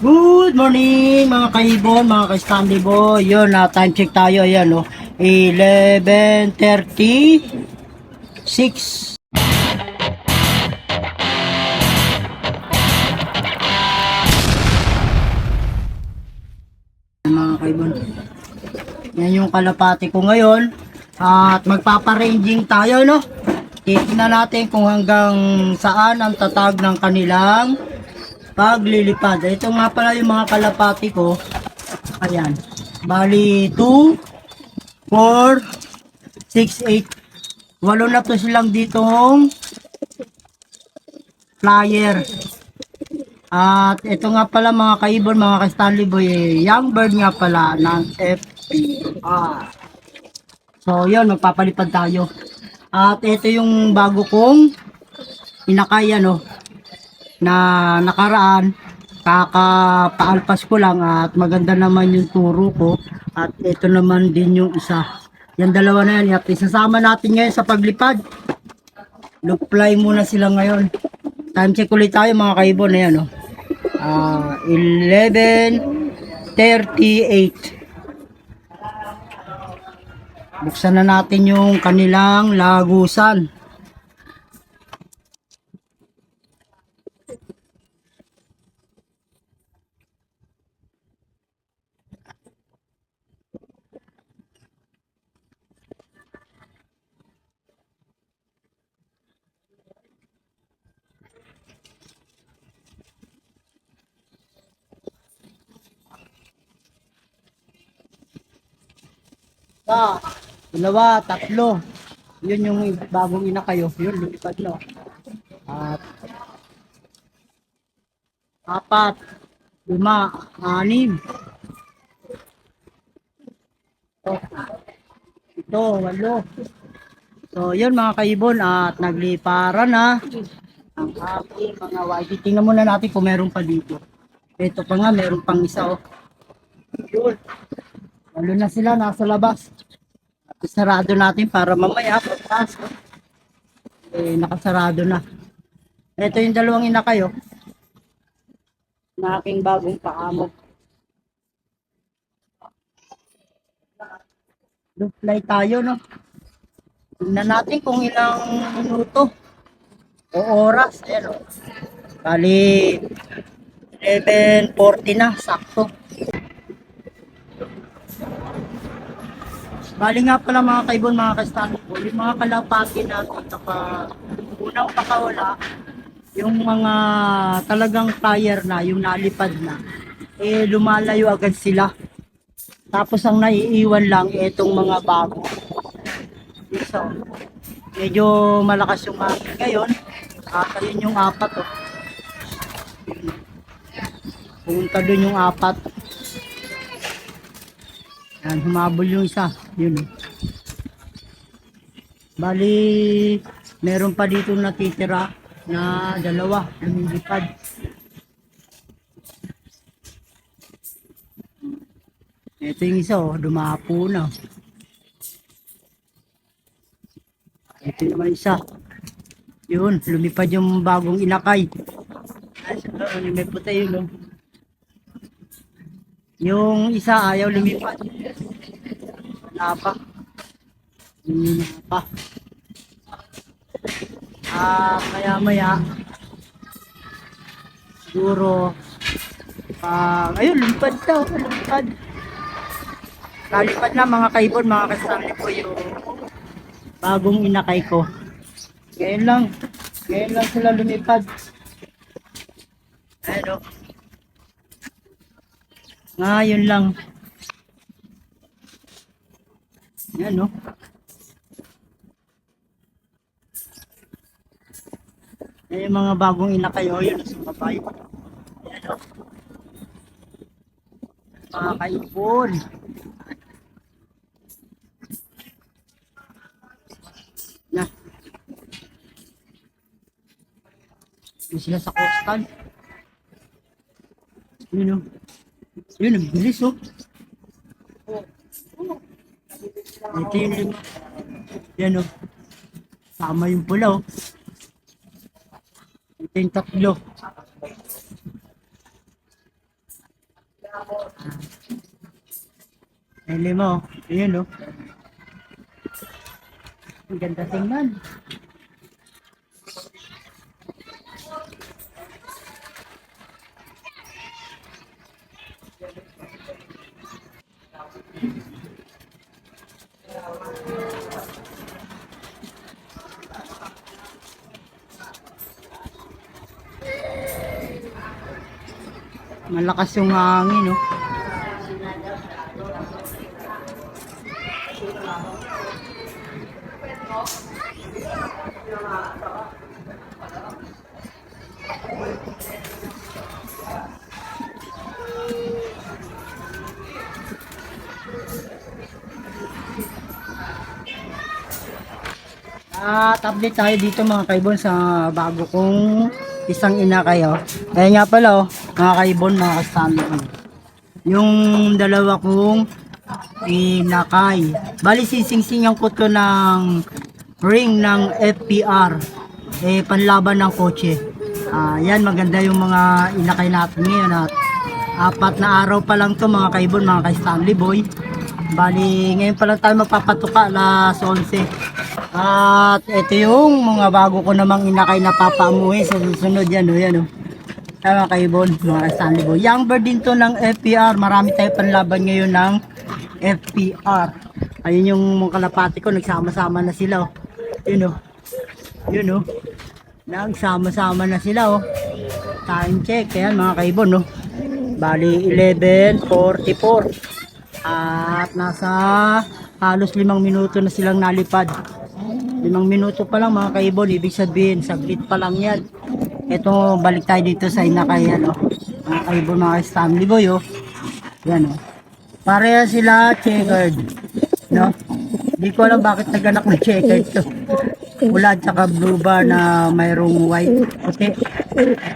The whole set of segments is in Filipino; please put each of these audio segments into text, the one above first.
Good morning mga kaibon, mga ka-Stanley boy. Yun, na time check tayo. Ayan, oh. 11.36. Mga kaibon. Yan yung kalapati ko ngayon. At magpaparanging tayo, no? Titignan natin kung hanggang saan ang tatag ng kanilang paglilipad. Ito nga pala yung mga kalapati ko. Ayan. Bali, 2, 4, 6, 8. Walo na to silang ditong flyer. At ito nga pala mga kaibon, mga ka-Stanley Boy, eh, young bird nga pala ng FPR. So, yun, magpapalipad tayo. At ito yung bago kong inakay, ano, na nakaraan kakapaalpas ko lang at maganda naman yung turo ko at ito naman din yung isa. Yan dalawa na yan at isasama natin ngayon sa paglipad. Look fly muna sila ngayon. Time check ulit tayo mga kaibon na yan oh. Ah, 11.38 buksan na natin yung kanilang lagusan Isa, dalawa, tatlo. Yun yung bagong ina kayo. Yun, lumipad na. At apat, lima, anim. Ito, ito, walo. So, yun mga kaibon at nagliparan na ang aking mga whitey. Tingnan muna natin kung meron pa dito. Ito pa nga, meron pang isa oh. Yun. Lalo na sila, nasa labas. Sarado natin para mamaya pagpasok. Eh, nakasarado na. Ito yung dalawang ina kayo. Na aking bagong paamok. Fly tayo, no? Tingnan natin kung ilang minuto o oras. Ayan. Bali, 11.40 na, sakto. Bali nga pala mga kaibon, mga kastano po, yung mga kalapati natin kapag unang pakawala, yung mga talagang flyer na, yung nalipad na, eh lumalayo agad sila. Tapos ang naiiwan lang, itong mga bago. So, medyo malakas yung hangin ngayon. At ayun yung apat. Oh. Pumunta dun yung apat. Yan, humabol yung isa. Yun. Bali, meron pa dito natitira na dalawa, lumilipad. Ito yung isa, oh, dumapo na. Ito naman isa. Yun, lumipad yung bagong inakay. Ay, sa yung may puti yun, oh. Yung isa ayaw lumipad. Wala pa. Hindi na pa. Ah, maya maya. Siguro. Ah, ayun, lumipad daw. Lumipad. Lalipad na mga kaibon, mga kasama ko yung bagong inakay ko. Ngayon lang. Ngayon lang sila lumipad. Ano? Ngayon lang. Yan, no? Yung mga bagong inakayo, yun sa babay. Yan, no? Mga kaibon. Na. Yun sila sa coastal. Yun, no? Yun, ang bilis, oh. Ito yung lima. Yan, oh. Tama yung pula, oh. Ito yung tatlo. Eli mo, yun no. Ang ganda tingnan. Malakas yung hangin, no? At update tayo dito mga kaibon sa bago kong isang ina kayo. Ayan nga pala oh, mga kaibon, mga kasama. Yung dalawa kong inakay. Bali sisingsingan ko to ng ring ng FPR. Eh, panlaban ng kotse. Ah, yan, maganda yung mga inakay natin ngayon at apat na araw pa lang to mga kaibon, mga kay Stanley Boy. Bali, ngayon pa lang tayo magpapatuka alas 11. At ito yung mga bago ko namang inakay na papaamuhin sa susunod yan o yan o. Tama kayo Bon, mga Stanley Boy. Young bird din to ng FPR. Marami tayo panlaban ngayon ng FPR. Ayun yung mga kalapati ko, nagsama-sama na sila o. Yun o. Yun o. Nagsama-sama na sila o. Time check. Ayan mga kaibon o. Bali 11.44. At nasa halos limang minuto na silang nalipad. Limang minuto pa lang mga kaibon, ibig sabihin, saglit pa lang yan. Ito, balik tayo dito sa inakay, ano, mga kaibon, mga Stanley Boy, oh. Yan, oh. Pareha sila checkered, no? Hindi ko alam bakit naganak na checkered to. Pula at saka blue bar na mayroong white. Puti,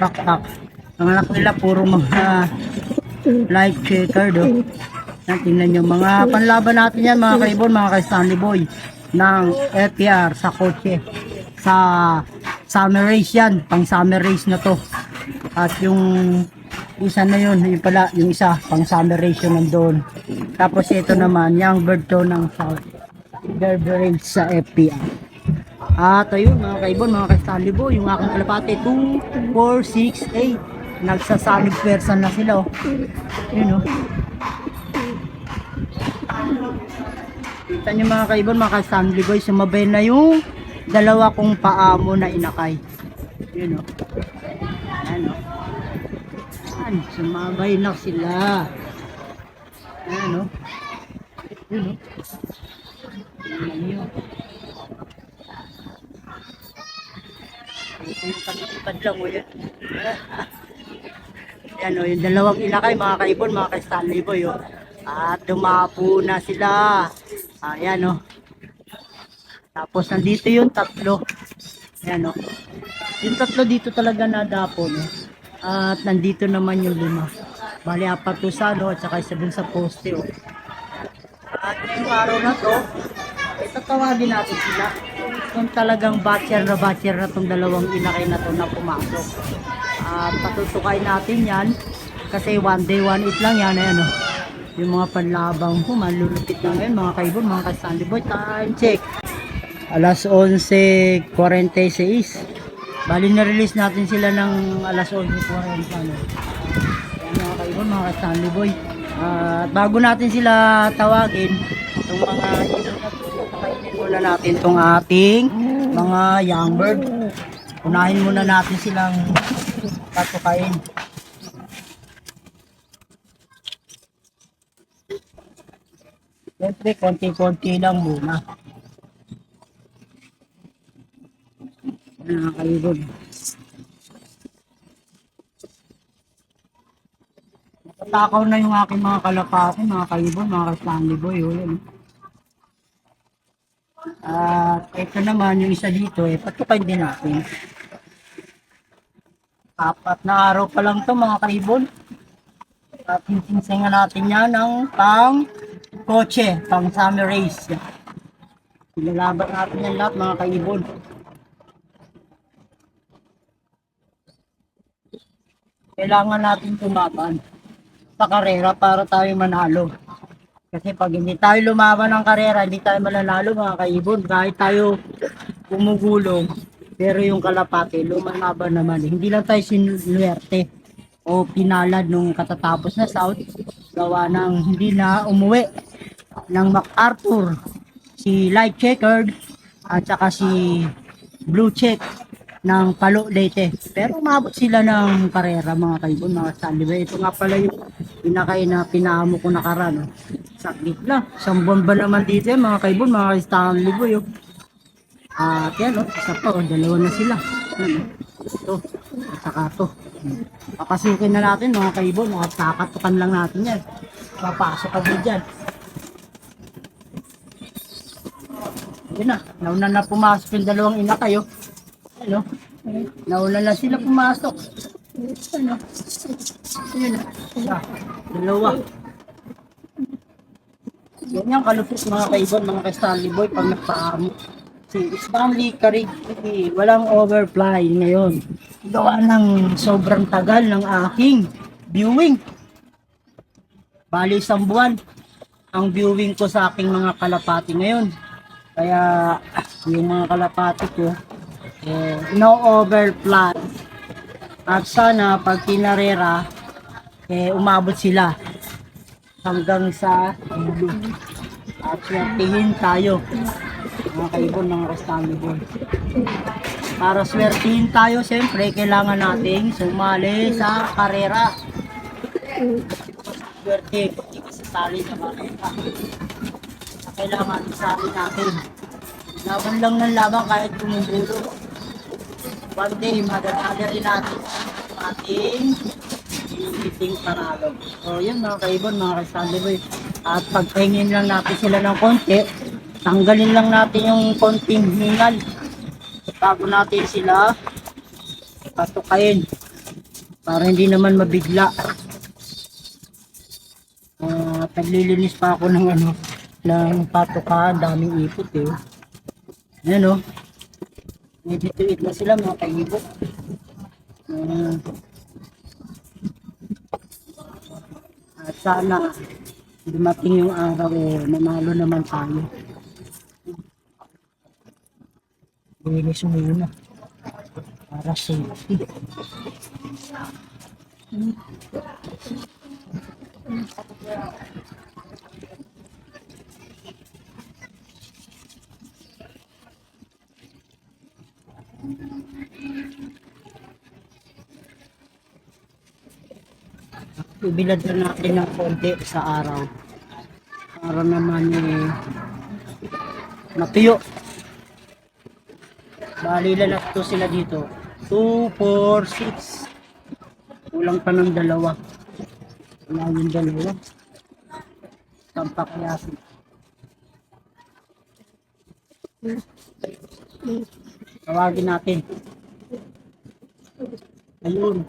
pakpak. Ang anak nila, puro mga light checkered, oh. Yan, tingnan nyo, mga panlaban natin yan, mga kaibon, mga ka-Stanley Boy ng FPR sa kotse sa summer race yan. Pang summer race na to. At yung isa na yun yung pala yung isa pang summer race yun nandun. Tapos ito naman young bird to ng south Derby race sa FPR at ayun mga kaibon mga ka-Stanley Boy yung aking kalapate 2, 4, 6, 8 nagsasalig person na sila oh. Yun oh. Kita nyo mga kaibon, mga ka-Stanley Boy, sumabay na yung dalawa kong paamo na inakay. Yun o. Ayan o. Ayan, sumabay na sila. Ayan o. Yun o. Pag-ipad lang o yan. Ayan o, yung dalawang inakay, mga kaibon, mga ka-Stanley Boy. At dumapo na sila. Ayan o. Tapos nandito yung tatlo. Ayan o. Yung tatlo dito talaga nadapo. No? At nandito naman yung lima. Bali apat to sa no, at saka isa dun sa poste o. At yung araw na to, itatawagin natin sila. Kung talagang batcher na batcher na tong dalawang inakay na to na pumasok. At patutukay natin yan. Kasi one day, one eat lang yan. Ayan o yung mga panlabang ko, malulupit na ngayon, mga kaibon, mga ka-standy boy, time check. Alas 11.46. Bali na-release natin sila ng alas 11.40. Ano. Yan mga kaibon, mga ka-standy boy. At bago natin sila tawagin, itong mga pakainin muna natin itong ating mga young bird. Unahin muna natin silang patukain. Siyempre, konti-konti lang muna. Nakakaibon. Nakatakaw na yung aking mga kalapati, mga kaibon, mga ka-Stanley boy. Oh, yun. At ito naman, yung isa dito, eh, patukan din natin. Apat na araw pa lang to mga kaibon. At hinsinsingan natin yan ng pang kotse, pang summer race. Ilalaban natin yan lahat mga kaibon. Kailangan natin tumaban. magpakarera para tayo manalo. Kasi pag hindi tayo lumaban ng karera, hindi tayo mananalo mga kaibon. Kahit tayo gumugulong, pero yung kalapate, lumalaban naman. Hindi lang tayo sinuwerte o pinalad nung katatapos na South. Gawa ng hindi na umuwi ng MacArthur, si Light Checkered, at saka si Blue Check ng Palo Leyte. Pero umabot sila ng karera mga kaibon, mga Stanley. Ito nga pala yung pinakay na pinaamo ko nakaraan. Oh. Sakit lang. Isang buwan ba naman dito eh, mga kaibon, mga Stanley. Oh. At yan, oh, isa pa, oh, dalawa na sila. Yan, oh. Ito, at saka to. Papasukin na natin mga kaibon, mga kakatukan lang natin yan. Papasok agad dyan. Yun na, nauna na pumasok yung dalawang ina kayo. Ano? Nauna na sila pumasok. Ano? Yun na. Isa, dalawa. Yan yung kalupit mga kaibon, mga ka-Stanley Boy pag nagpaamo. Si Stanley Carig, walang overfly ngayon. Gawa ng sobrang tagal ng aking viewing. Bali isang buwan ang viewing ko sa aking mga kalapati ngayon. Kaya yung mga kalapati ko, eh, no overfly. At sana pag tinarera, eh, umabot sila hanggang sa dulo. At swertihin tayo, mga kaibon, mga kastamibon. Para swertihin tayo, siyempre, kailangan nating sumali sa karera. Swerte, hindi sali sa karera. Kailangan isali natin. Laban lang ng laban kahit bumubulo. One day, madadala rin natin ating initing paralo. So, yun mga kaibon, mga ka-Stanley Boy. At pagpahingin lang natin sila ng konti, tanggalin lang natin yung konting hingal. Bago natin sila patukain para hindi naman mabigla. Uh, naglilinis pa ako ng ano, ng patuka, daming ipot eh. Ayan o. Medyo tuwid na sila mga kaibot. Uh, at sana dumating yung araw eh, nanalo naman tayo. Linis muna. Para safety. Ibilad na natin ng konti sa araw. Para naman eh, matuyo. Bali lalat to sila dito. 2, 4, 6. Kulang pa ng dalawa. Wala yung dalawa. Tampak yasin. Tawagin natin. Ayun.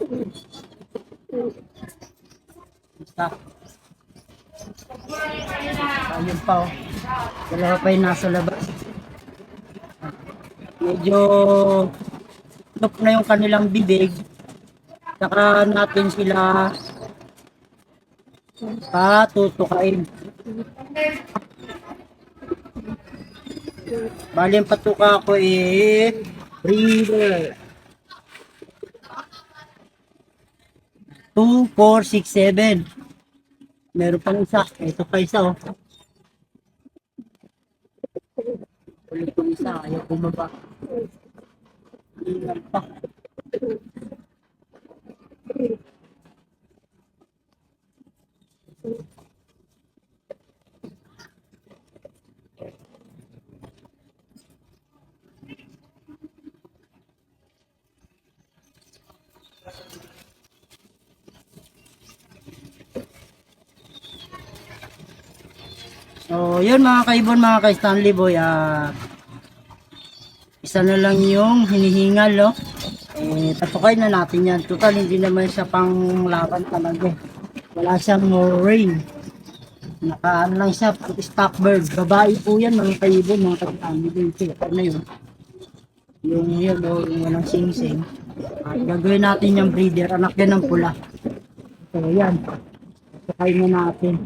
Isa. Ayun pa oh. Dalawa pa yung nasa labas. Medyo look na yung kanilang bibig. Saka natin sila patutukain. Bali ang patuka ko eh breeder. 2, 4, 6, 7. Meron pang isa. Ito pa isa oh. Ulit pang isa. Ayaw bumaba. Ilan pa. So, yun mga kaibon, mga ka-Stanley Boy, ah, isa na lang yung hinihingal, no? Eh, tatukay na natin yan. Total, hindi naman siya pang laban talaga. Wala siyang no rain. Naka, ano lang siya, stock bird. Babae po yan, mga kaibon, mga ka-Stanley Boy. Checker na yun. Yung yun, no, yung walang sing-sing. At gagawin natin yung breeder, anak yan ng pula. So, yan. Sakay mo natin.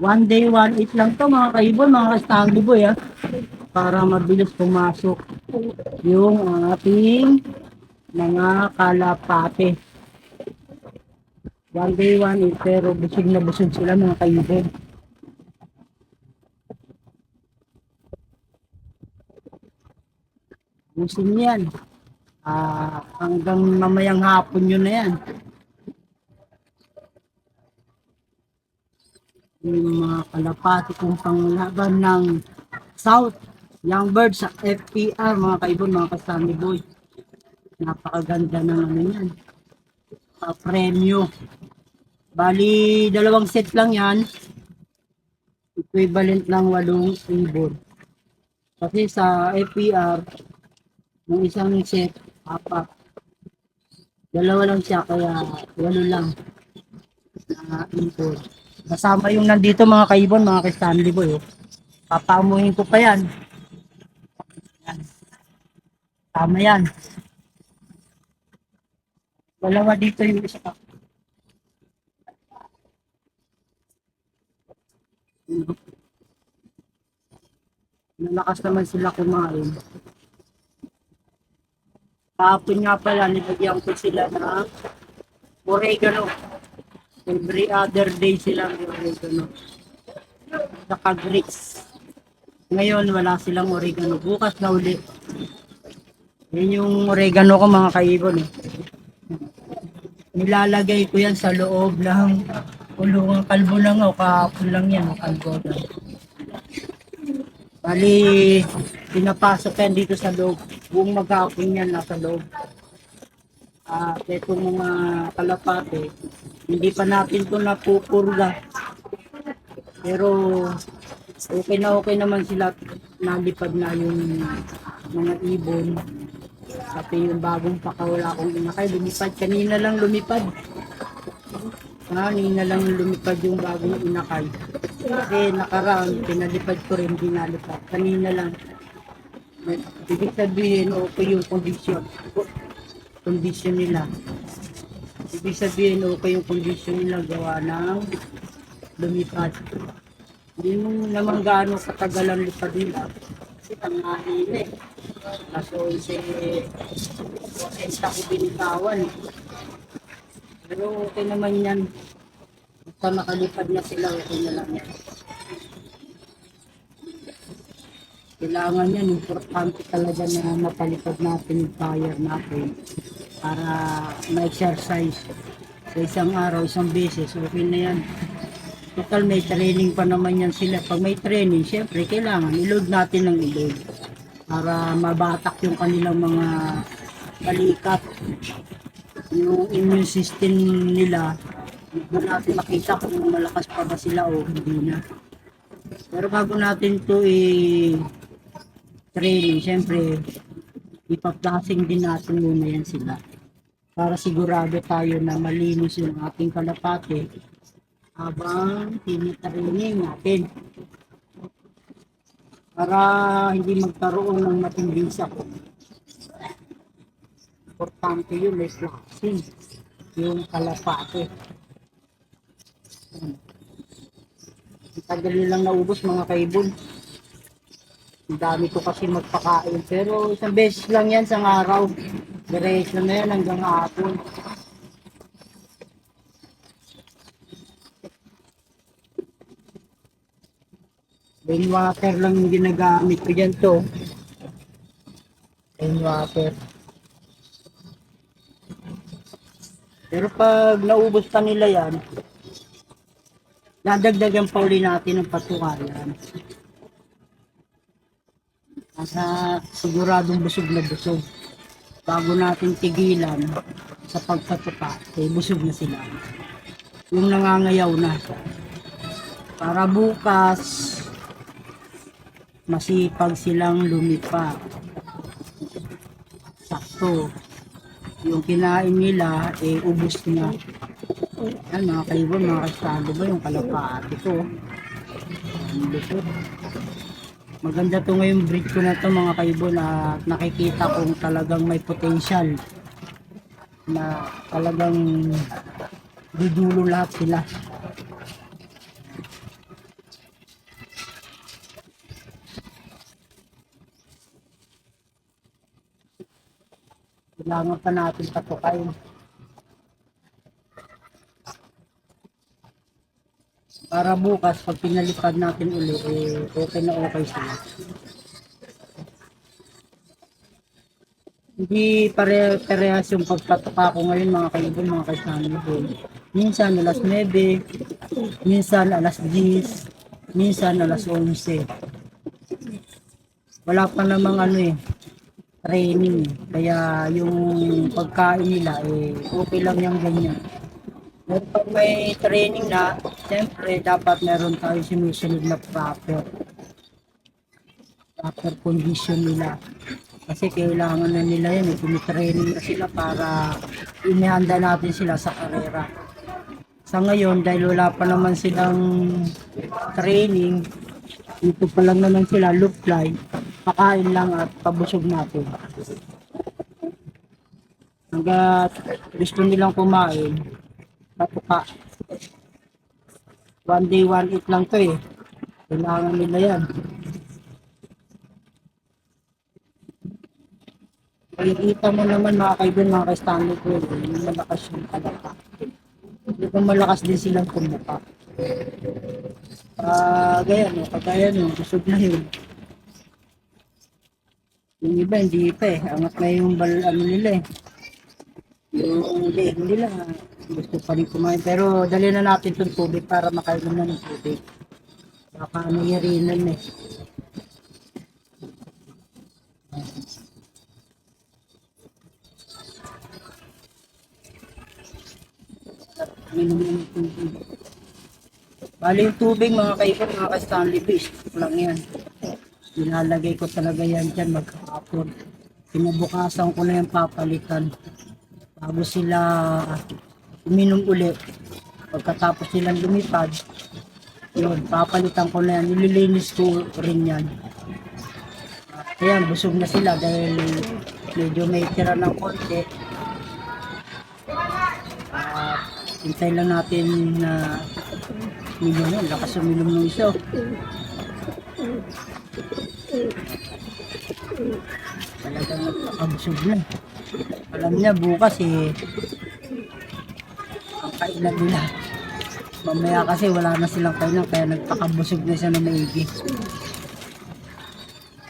One day, one eat lang to mga kaibon, mga ka-standby boy ha. Para mabilis pumasok yung ating mga kalapate. One day, one eat, pero busog na busog sila mga kaibon. Busin yan. Ah, hanggang mamayang hapon yun na yan. Yung mga kalapati kong panglaban ng South Young Bird sa FPR, mga kaibon, mga kasami boy. Napakaganda ng ano yan. Uh, premyo. Bali, dalawang set lang yan. Equivalent ng walong ibon. Kasi sa FPR, yung isang set, apat. Dalawa lang siya, kaya walo lang na ibon. Kasama yung nandito mga kaibon, mga ka-Stanley boy. Oh. Papaamuhin ko pa yan. Yan. Tama yan. Dalawa dito yung isa pa. Nalakas naman sila kumain. Kahapon nga pala, nilagyan ko sila ng oregano. Every other day sila may oregano. Saka grits. Ngayon, wala silang oregano. Bukas na uli. Yan yung oregano ko mga kaibon. Eh. Nilalagay ko yan sa loob ng kulungang kalbo lang o kahapon lang yan. Kalbo lang. Bali, pinapasok yan dito sa loob. Buong maghapon yan nasa loob. At itong mga kalapate, hindi pa natin ito napupurga. Pero okay na okay naman sila nalipad na yung mga ibon. Pati yung bagong pakawala kong inakay, lumipad. Kanina lang lumipad. Kanina lang lumipad yung bagong inakay. Kasi nakaraan, pinalipad ko rin, dinalipad. Kanina lang. Ibig sabihin, okay yung kondisyon. Kondisyon nila. Ibig sabihin, okay yung kondisyon nila gawa ng lumipad. Hindi mo naman gaano katagal ang lipad nila. Kasi tanghali na eh. Kaso si Senta ko binitawan. Pero okay naman yan. Basta nakalipad na sila, okay na lang yan. Kailangan yan, importante talaga na mapalipad natin yung fire natin para ma-exercise sa isang araw, isang beses, okay na yan. Total may training pa naman yan sila. Pag may training, syempre kailangan i-load natin ng i-load para mabatak yung kanilang mga balikat. Yung immune system nila, doon natin makita kung malakas pa ba sila o hindi na. Pero bago natin to i training, syempre ipaplasing din natin muna yan sila para sigurado tayo na malinis yung ating kalapate habang tinitraining natin para hindi magkaroon ng matinding sakit. Importante yun, may flashing yung kalapate. Ang tagal nilang naubos mga kaibon. Ang dami ko kasi magpakain. Pero isang beses lang yan sa araw. Diretso na yan hanggang hapon. Rainwater lang yung ginagamit ko dyan to. Rainwater. Pero pag naubos pa nila yan, dadagdagan pa uli natin ng patukayan. Nasa siguradong busog na busog. Bago natin tigilan sa pagpatuka, eh busog na sila. Yung nangangayaw na. Para bukas, masipag silang lumipa. Sakto. Yung kinain nila, eh, ubus na. Yan, mga kaibon, mga kasado ba yung kalapati ko. Ang lupot. Maganda to ngayong breed ko na to mga kaibon at nakikita kong talagang may potential na talagang Dudulo lahat sila. Kailangan pa natin patukayin. Para bukas, pag pinalipad natin uli, eh, okay na okay sila. Hindi pare parehas yung pagpatuka ko ngayon mga kaibigan, mga kaibigan. Minsan alas 9, minsan alas 10, minsan alas 11. Wala pa namang ano eh, training. Kaya yung pagkain nila eh, okay lang yung ganyan. Pag may training na, siyempre dapat meron tayo sinusunod na proper proper condition nila. Kasi kailangan na nila yan, eh. Tinitraining na sila para inihanda natin sila sa karera. Sa ngayon, dahil wala pa naman silang training, dito pa lang naman sila, loop fly, pakain lang at pabusog natin. Hanggat gusto nilang kumain, patuka. One day, one eat lang to eh. Kailangan nila yan. Makikita mo naman mga kaibigan, mga ka-standard ko, eh, malakas yung kalaka. Hindi malakas din silang kumuka. Ah, gaya no, kagaya no, busog na yun. Yung iba, hindi pa eh. Angat na yung bal, ano nila eh. Yung leeg nila, gusto pa rin kumain. Pero dali na natin itong tubig para makainom na ng tubig. Baka ano yarinan eh. Minom ng tubig. Bali yung tubig mga kaibigan, mga ka-Stanley Beast. Lang yan. Nilalagay ko talaga yan dyan magkakapon. Pinabukasan ko na yung papalitan. Bago sila uminom uli. Pagkatapos nilang lumipad, yun, papalitan ko na yan. Nililinis ko rin yan. Ayan, busog na sila dahil medyo may tira ng konti. At hintay lang natin na uminom yun. Lakas uminom ng isa. oh. Talagang nagpakabusog na. Alam niya bukas eh, kainan nila. Mamaya kasi wala na silang kainan kaya nagpakabusog na siya na maigi.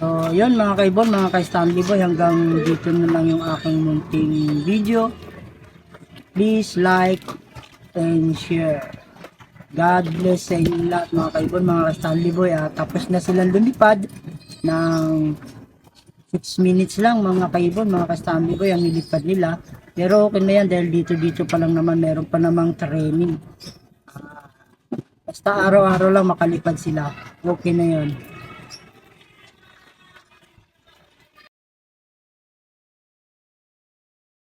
So, yun mga kaibon, mga ka-Stanley Boy, hanggang dito na lang yung aking munting video. Please like and share. God bless sa inyo lahat mga kaibon, mga ka-Stanley Boy. Ah, tapos na silang lumipad ng 6 minutes lang mga kaibon, mga ka-Stanley Boy, ang nilipad nila. Pero okay na yan dahil dito-dito pa lang naman meron pa namang training. Basta araw-araw lang makalipad sila. Okay na yun.